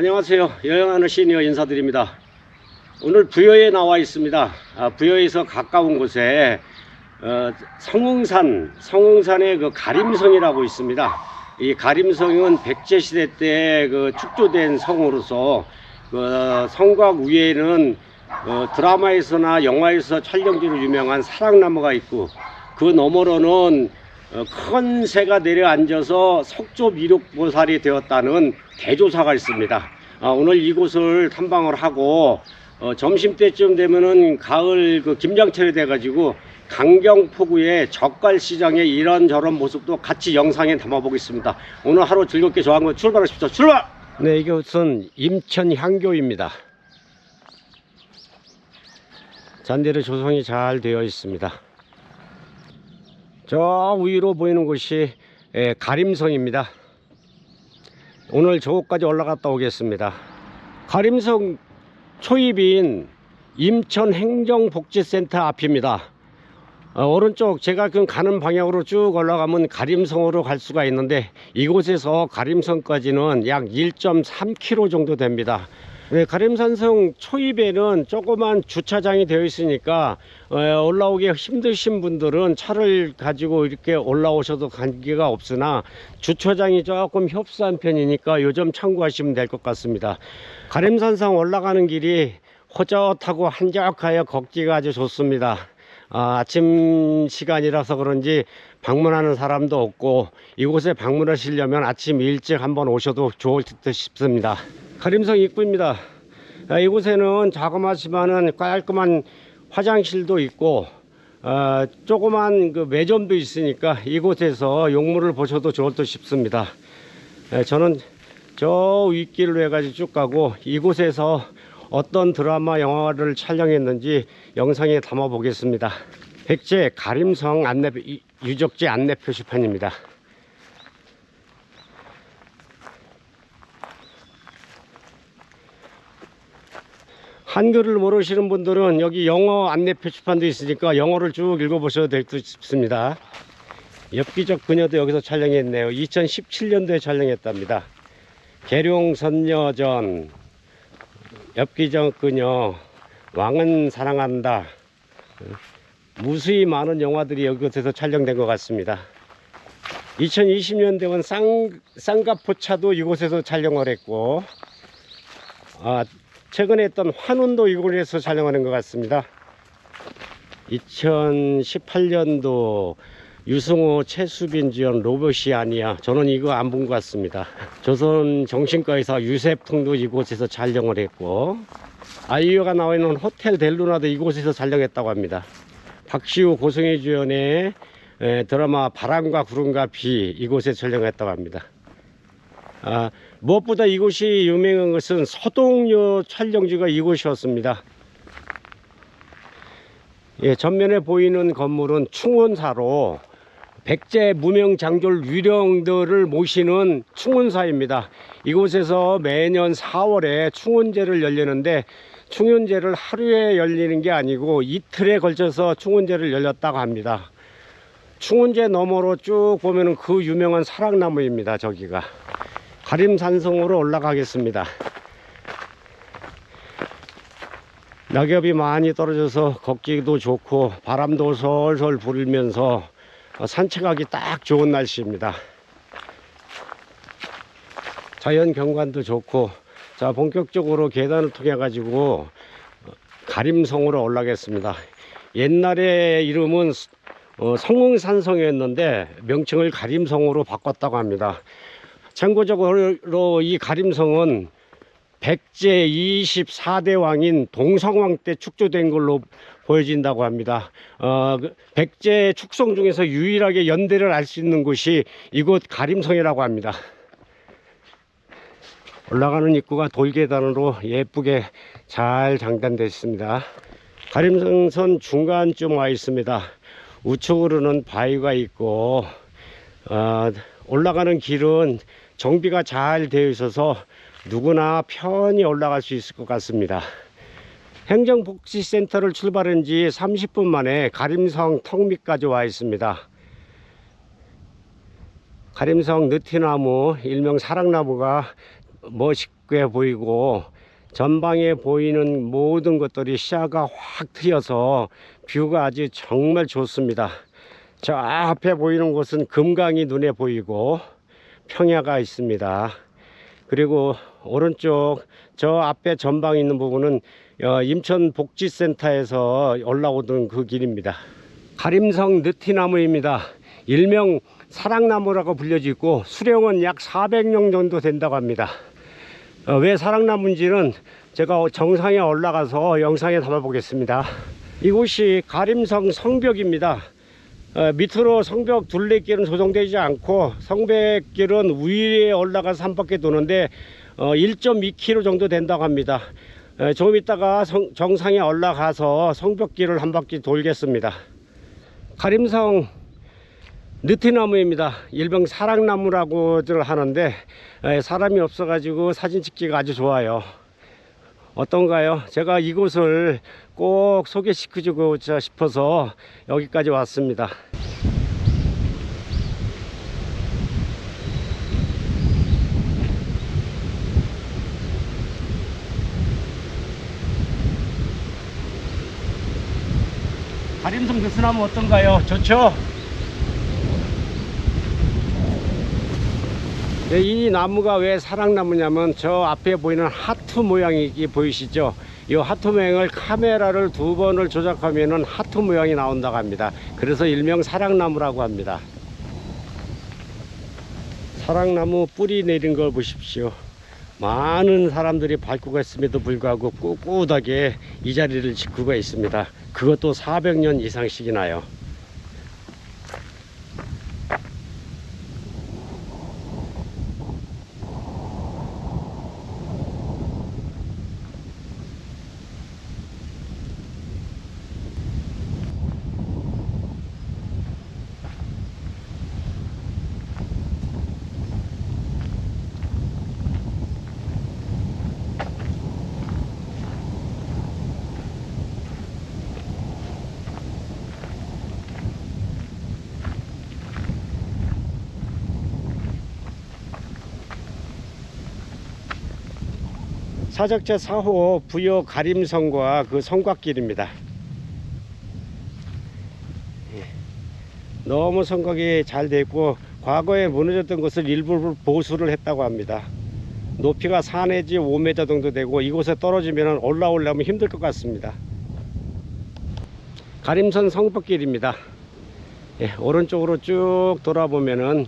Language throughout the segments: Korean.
안녕하세요. 여행하는 시니어 인사드립니다. 오늘 부여에 나와 있습니다. 아, 부여에서 가까운 곳에 어, 성흥산, 성흥산의 그 가림성이라고 있습니다. 이 가림성은 백제 시대 때 그 축조된 성으로서 그 성곽 위에는 어, 드라마에서나 영화에서 촬영지로 유명한 사랑나무가 있고 그 너머로는 어, 큰 새가 내려앉아서 석조 미륵보살이 되었다는 대조사가 있습니다. 아, 오늘 이곳을 탐방을 하고 어, 점심 때쯤 되면은 가을 그 김장철이 돼가지고 강경포구의 젓갈 시장의 이런저런 모습도 같이 영상에 담아보겠습니다. 오늘 하루 즐겁게 저하고 출발하십시오. 출발! 네, 이곳은 임천 향교입니다. 잔디로 조성이 잘 되어 있습니다. 저 위로 보이는 곳이 에, 가림성입니다. 오늘 저곳까지 올라갔다 오겠습니다. 가림성 초입인 임천행정복지센터 앞입니다. 어, 오른쪽 제가 그 가는 방향으로 쭉 올라가면 가림성으로 갈 수가 있는데 이곳에서 가림성까지는 약 1.3km 정도 됩니다. 네, 가림산성 초입에는 조그만 주차장이 되어 있으니까 어, 올라오기 힘드신 분들은 차를 가지고 이렇게 올라오셔도 관계가 없으나 주차장이 조금 협소한 편이니까 요점 참고하시면 될 것 같습니다. 가림산성 올라가는 길이 호젓하고 한적하여 걷기가 아주 좋습니다. 아, 아침 시간이라서 그런지 방문하는 사람도 없고 이곳에 방문하시려면 아침 일찍 한번 오셔도 좋을 듯 싶습니다. 가림성 입구입니다. 아, 이곳에는 자그마지만은 깔끔한 화장실도 있고 어, 조그만 그 매점도 있으니까 이곳에서 용물을 보셔도 좋을 듯 싶습니다. 에, 저는 저 윗길로 해가지고 쭉 가고 이곳에서 어떤 드라마 영화를 촬영했는지 영상에 담아 보겠습니다. 백제 가림성 안내 이- 유적지 안내 표시판입니다. 한글을 모르시는 분들은 여기 영어 안내 표시판도 있으니까 영어를 쭉 읽어보셔도 될 듯 싶습니다. 엽기적 그녀도 여기서 촬영했네요. 2017년도에 촬영했답니다. 계룡선녀전, 엽기적 그녀, 왕은 사랑한다. 무수히 많은 영화들이 여기서 촬영된 것 같습니다. 2020년 되면 쌍, 쌍가포차도 이곳에서 촬영을 했고, 아, 최근에 했던 환운도 이곳에서 촬영하는 것 같습니다. 2018년도 유승호, 최수빈 주연 로봇이 아니야. 저는 이거 안 본 것 같습니다. 조선 정신과의사 유세풍도 이곳에서 촬영을 했고, 아이유가 나와 있는 호텔 델루나도 이곳에서 촬영했다고 합니다. 박시우, 고성희 주연의 에, 드라마 바람과 구름과 비 이곳에 촬영했다고 합니다. 아, 무엇보다 이곳이 유명한 것은 서동요 촬영지가 이곳이었습니다. 예, 전면에 보이는 건물은 충원사로 백제 무명 장졸 유령들을 모시는 충원사입니다. 이곳에서 매년 4월에 충원제를 열리는데 충원제를 하루에 열리는 게 아니고 이틀에 걸쳐서 충원제를 열렸다고 합니다. 충원제 너머로 쭉 보면은 그 유명한 사랑나무입니다. 저기가. 가림산성으로 올라가겠습니다. 낙엽이 많이 떨어져서 걷기도 좋고 바람도 솔솔 불면서 산책하기 딱 좋은 날씨입니다. 자연 경관도 좋고 자 본격적으로 계단을 통해 가지고 가림성으로 올라가겠습니다. 옛날에 이름은 어, 성흥산성이었는데 명칭을 가림성으로 바꿨다고 합니다. 참고적으로 이 가림성은 백제 24대 왕인 동성왕 때 축조된 걸로 보여진다고 합니다. 어, 그 백제 축성 중에서 유일하게 연대를 알 수 있는 곳이 이곳 가림성이라고 합니다. 올라가는 입구가 돌계단으로 예쁘게 잘 장단되어 있습니다. 가림성선 중간쯤 와 있습니다. 우측으로는 바위가 있고 어, 올라가는 길은 정비가 잘 되어 있어서 누구나 편히 올라갈 수 있을 것 같습니다. 행정복지센터를 출발한 지 30분 만에 가림성 턱 밑까지 와 있습니다. 가림성 느티나무, 일명 사랑나무가 멋있게 보이고 전방에 보이는 모든 것들이 시야가 확 트여서 뷰가 아주 정말 좋습니다. 저 앞에 보이는 곳은 금강이 눈에 보이고 평야가 있습니다. 그리고 오른쪽 저 앞에 전방에 있는 부분은 어, 인천 복지센터에서 올라오던 그 길입니다. 가림성 느티나무입니다. 일명 사랑나무라고 불려지고 수령은 약 400년 정도 된다고 합니다. 어, 왜 사랑나무인지는 제가 정상에 올라가서 영상에 담아보겠습니다. 이곳이 가림성 성벽입니다. 어, 밑으로 성벽 둘레길은 조성되지 않고 성벽길은 위에 올라가서 한 바퀴 도는데 어, 1.2km 정도 된다고 합니다. 어, 조금 있다가 성- 정상에 올라가서 성벽길을 한 바퀴 돌겠습니다. 가림성 느티나무입니다. 일명 사랑나무라고들 하는데 에, 사람이 없어가지고 사진 찍기가 아주 좋아요. 어떤가요? 제가 이곳을 꼭 소개시켜주고 싶어서 여기까지 왔습니다. 가림성 느티나무 어떤가요? 좋죠? 이 나무가 왜 사랑나무냐면 저 앞에 보이는 하트 모양이 보이시죠? 이 하트 모양을 카메라를 두 번을 조작하면은 하트 모양이 나온다고 합니다. 그래서 일명 사랑나무라고 합니다. 사랑나무 뿌리 내린 걸 보십시오. 많은 사람들이 밟고 갔음에도 불구하고 꿋꿋하게 이 자리를 지키고 있습니다. 그것도 400년 이상씩이나요. 사적제 4호 부여 가림성과 그 성곽길입니다. 예. 너무 성곽이 잘 돼 있고 과거에 무너졌던 것을 일부 보수를 했다고 합니다. 높이가 4 내지 5m 정도 되고 이곳에 떨어지면 올라오려면 힘들 것 같습니다. 가림선 성북길입니다. 예, 오른쪽으로 쭉 돌아보면은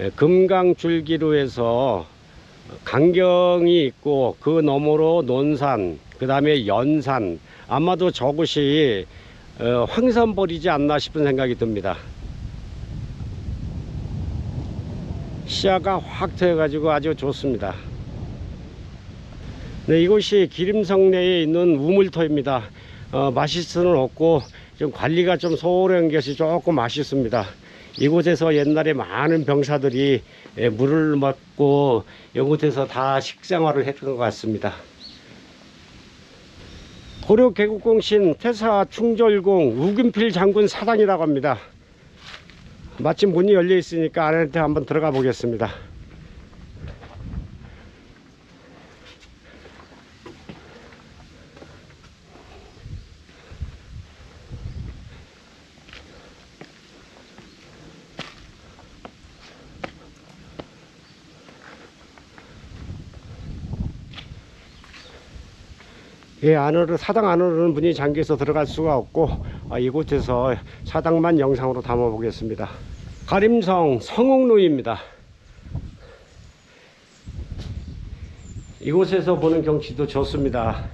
예, 금강줄기로에서 강경이 있고 그 너머로 논산 그 다음에 연산. 아마도 저곳이 어, 황산벌이지 않나 싶은 생각이 듭니다. 시야가 확 트여 가지고 아주 좋습니다. 네, 이곳이 기림성 내에 있는 우물터입니다. 어, 맛일 수는 없고 좀 관리가 좀 소홀한 것이 조금 아쉽습니다 이곳에서 옛날에 많은 병사들이 예, 물을 먹고 이곳에서 다 식생활을 했던 것 같습니다. 고려 개국공신 태사 충절공 우금필 장군 사당이라고 합니다. 마침 문이 열려 있으니까 안에 한번 들어가 보겠습니다. 예, 안으로 사당 안으로는 문이 잠겨서 들어갈 수가 없고 아, 이곳에서 사당만 영상으로 담아 보겠습니다. 가림성 성옥로입니다. 이곳에서 보는 경치도 좋습니다.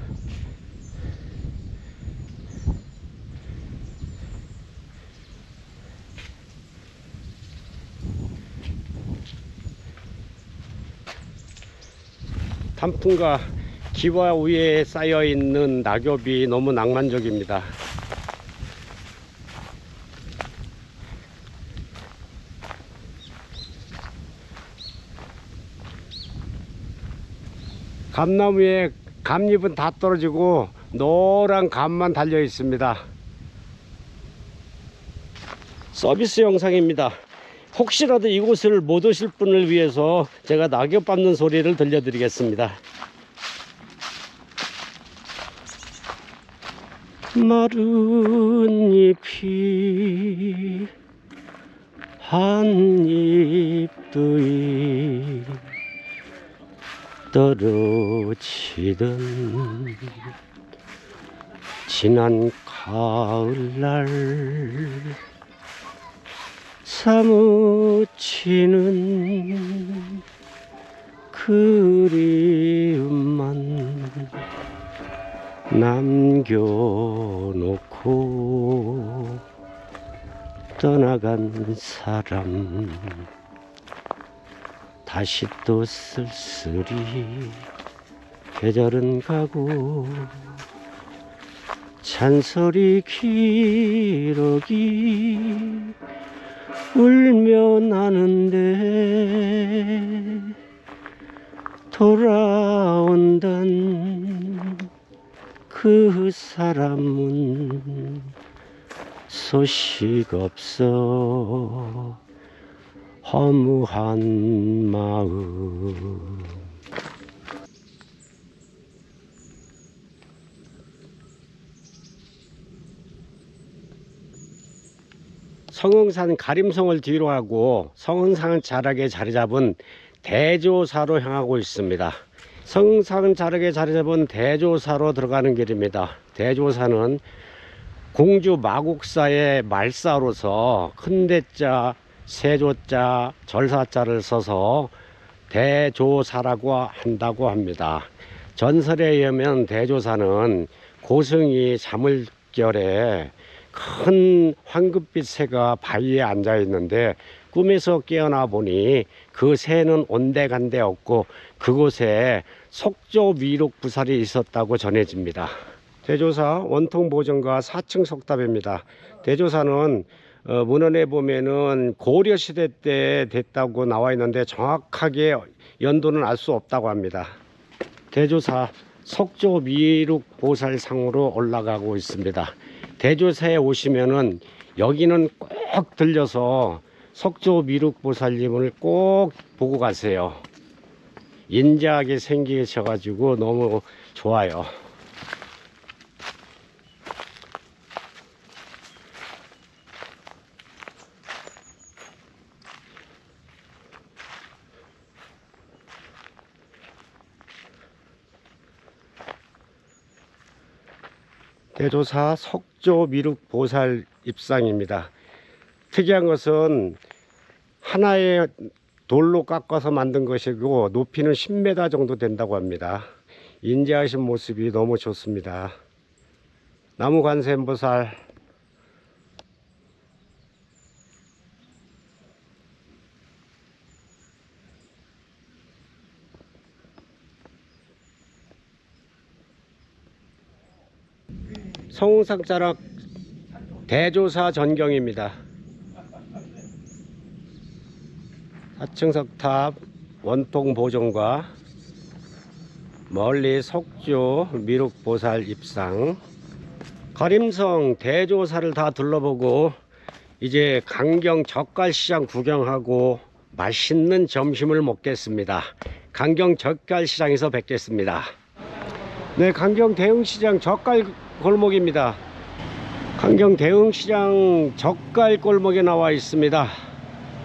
단풍과 기와 위에 쌓여 있는 낙엽이 너무 낭만적입니다. 감나무에 감잎은 다 떨어지고 노란 감만 달려 있습니다. 서비스 영상입니다. 혹시라도 이곳을 못 오실 분을 위해서 제가 낙엽 밟는 소리를 들려드리겠습니다. 마른 잎이 한 잎도 떨어지던 지난 가을날 사무치는 그리움만 남겨놓고 떠나간 사람 다시 또 쓸쓸히 계절은 가고 잔소리 기러기 울며 나는데 돌아온단 그 사람은 소식 없어 허무한 마음 성흥산 가림성을 뒤로 하고 성흥산 자락에 자리 잡은 대조사로 향하고 있습니다. 성흥산 자락에 자리 잡은 대조사로 들어가는 길입니다. 대조사는 공주 마국사의 말사로서 큰 대자, 세조자, 절사자를 써서 대조사라고 한다고 합니다. 전설에 의하면 대조사는 고승이 자물결에 큰 황급빛 새가 바위에 앉아 있는데 꿈에서 깨어나 보니 그 새는 온데간데 없고 그곳에 속조 미륵 부살이 있었다고 전해집니다. 대조사 원통 보정과 4층 석탑입니다. 대조사는 어, 문헌에 보면은 고려 시대 때 됐다고 나와 있는데 정확하게 연도는 알 수 없다고 합니다. 대조사 석조 미륵 보살상으로 올라가고 있습니다. 대조사에 오시면은 여기는 꼭 들려서 석조 미륵 보살님을 꼭 보고 가세요. 인자하게 생기셔가지고 너무 좋아요. 대조사 석조 미륵 보살 입상입니다. 특이한 것은 하나의 돌로 깎아서 만든 것이고 높이는 10m 정도 된다고 합니다. 인지하신 모습이 너무 좋습니다. 나무 관세음보살 성상자락 대조사 전경입니다. 4층 석탑 원통 보존과 멀리 석조 미륵 보살 입상 가림성 대조사를 다 둘러보고 이제 강경 젓갈시장 구경하고 맛있는 점심을 먹겠습니다. 강경 젓갈시장에서 뵙겠습니다. 네, 강경 대흥시장 젓갈 골목입니다. 강경 대흥시장 젓갈 골목에 나와 있습니다.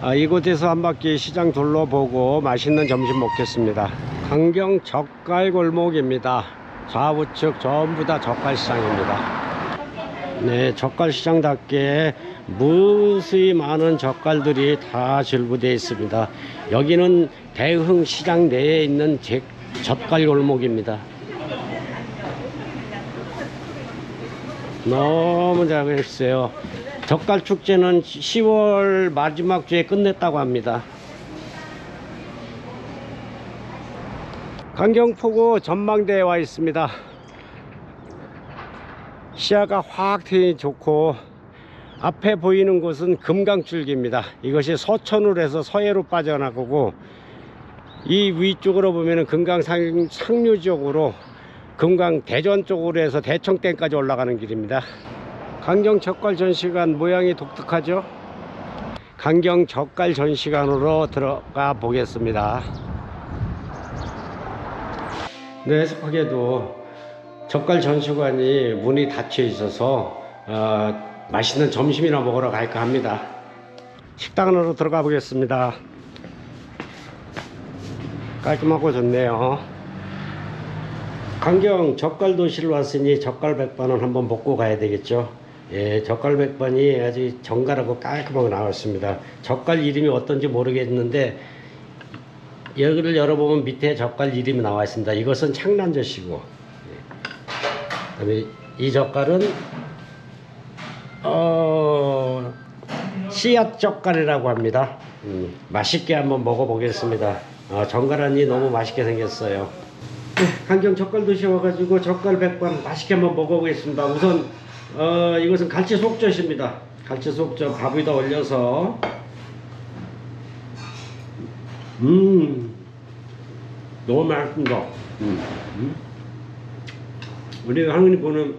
아, 이곳에서 한 바퀴 시장 둘러보고 맛있는 점심 먹겠습니다. 강경 젓갈 골목입니다. 좌우측 전부 다 젓갈 시장입니다. 네, 젓갈 시장답게 무수히 많은 젓갈들이 다 질부되어 있습니다. 여기는 대흥 시장 내에 있는 제- 젓갈 골목입니다. 너무 잘했어요. 젓갈 축제는 10월 마지막 주에 끝냈다고 합니다. 강경포구 전망대에 와 있습니다. 시야가 확 트이 좋고 앞에 보이는 곳은 금강줄기입니다. 이것이 서천으로 해서 서해로 빠져나가고 이 위쪽으로 보면은 금강 상, 상류 쪽으로 금강 대전 쪽으로 해서 대청댐까지 올라가는 길입니다. 강경 젓갈 전시관 모양이 독특하죠? 강경 젓갈 전시관으로 들어가 보겠습니다. 네, 속하게도 젓갈 전시관이 문이 닫혀 있어서 어, 맛있는 점심이나 먹으러 갈까 합니다. 식당 안으로 들어가 보겠습니다. 깔끔하고 좋네요. 강경 젓갈 도시를 왔으니 젓갈 백반은 한번 먹고 가야 되겠죠. 예, 젓갈 백반이 아주 정갈하고 깔끔하게 나왔습니다. 젓갈 이름이 어떤지 모르겠는데 여기를 열어보면 밑에 젓갈 이름이 나와 있습니다. 이것은 창란젓이고 예. 이 젓갈은 어, 씨앗 젓갈이라고 합니다. 음, 맛있게 한번 먹어보겠습니다. 어, 정갈하니 너무 맛있게 생겼어요. 네, 강경 젓갈 드시 와가지고 젓갈 백반 맛있게 한번 먹어보겠습니다. 우선 어, 이것은 갈치 속젓입니다. 갈치 속젓 밥 위에다 올려서 음 너무 맛있습니다. 음, 음. 우리 할머니 보는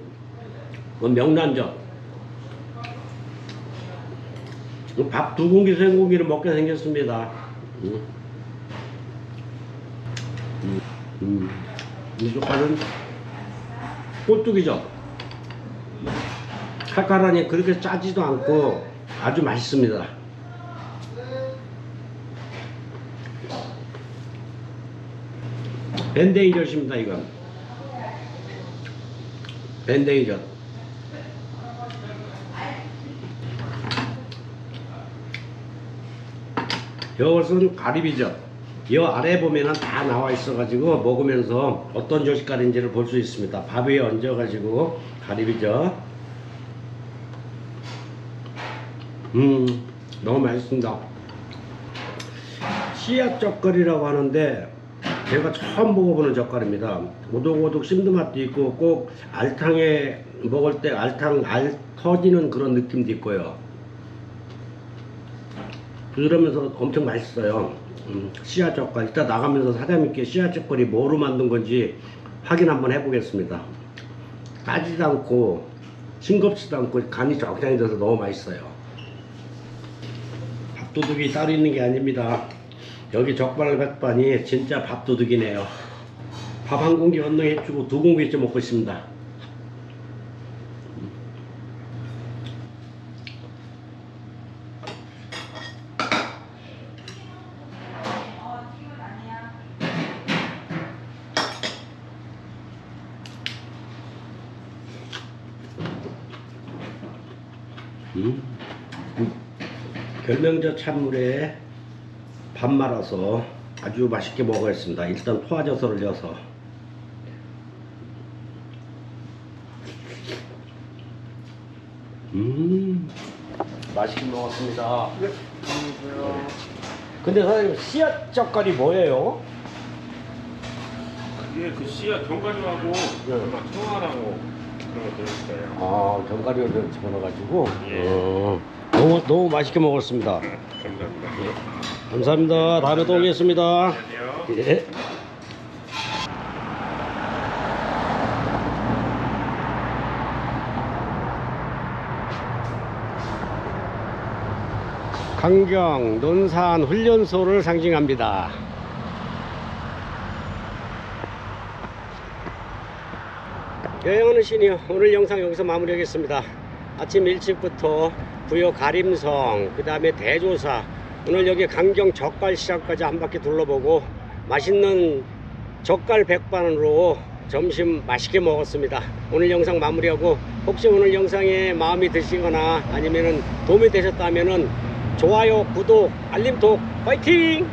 그 명란젓 밥 두 공기 세 공기를 먹게 생겼습니다. 음. 음, 음. 이 젓갈은 꼴뚜기죠. 칼칼하니 그렇게 짜지도 않고 아주 맛있습니다. 밴댕이젓입니다, 이건. 밴댕이젓. 이것은 가리비젓. 이 아래 보면은 다 나와 있어 가지고 먹으면서 어떤 조식가리인지를 볼 수 있습니다. 밥 위에 얹어 가지고 가리비젓. 음, 너무 맛있습니다. 씨앗 젓갈이라고 하는데 제가 처음 먹어보는 젓갈입니다. 오독오독 씹는 있고 꼭 알탕에 먹을 때 알탕 알 터지는 그런 느낌도 있고요. 그러면서 엄청 맛있어요. 음, 씨앗 젓갈. 이따 나가면서 사장님께 씨앗 젓갈이 뭐로 만든 건지 확인 한번 해보겠습니다. 따지도 않고 싱겁지도 않고 간이 적당히 돼서 너무 맛있어요. 밥도둑이 따로 있는 게 아닙니다. 여기 젓갈 백반이 진짜 밥도둑이네요. 밥 한 공기 언능 해주고 두 공기 째 먹고 있습니다. 음. 결명젓 찬물에 밥 말아서 아주 맛있게 먹어야겠습니다. 일단 포화젓을 넣어서 음 맛있게 먹었습니다. 네, 안녕하세요. 근데 사장님 씨앗 젓갈이 뭐예요? 그게 그 씨앗 견과류하고 네. 아마 청아라고 그런 거 거예요. 아 견과류를 집어넣어가지고 예. 어, 너무 너무 맛있게 먹었습니다. 감사합니다. 감사합니다. 다음에 또 오겠습니다. 예. 강경 논산 훈련소를 상징합니다. 여행하는 신이요. 오늘 영상 여기서 마무리하겠습니다. 아침 일찍부터 부여 가림성, 그 다음에 대조사, 오늘 여기 강경 젓갈 시장까지 한 바퀴 둘러보고 맛있는 젓갈 백반으로 점심 맛있게 먹었습니다. 오늘 영상 마무리하고 혹시 오늘 영상에 마음이 드시거나 아니면은 도움이 되셨다면은 좋아요, 구독, 알림톡 파이팅!